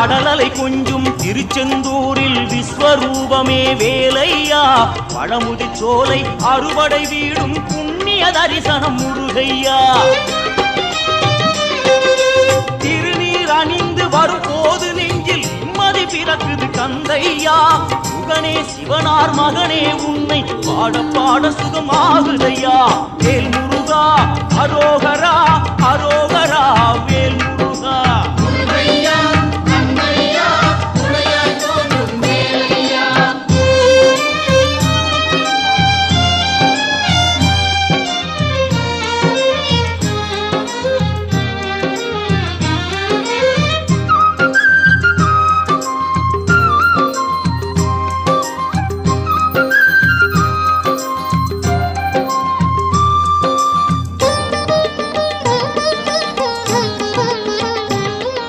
கடலலை கொஞ்சும் திருச்செந்தூரில் விஸ்வரூபமே வேலையா? பழமுதி சோலை அறுவடை வீடும் புண்ணிய தரிசனம் முருகையா? திருநீர் அணிந்து வரும்போது நெஞ்சில் நிம்மதி பிறக்குது கந்தையா சுகனே சிவனார் மகனே உன்னை பாட பாட சுகமாகுதையா?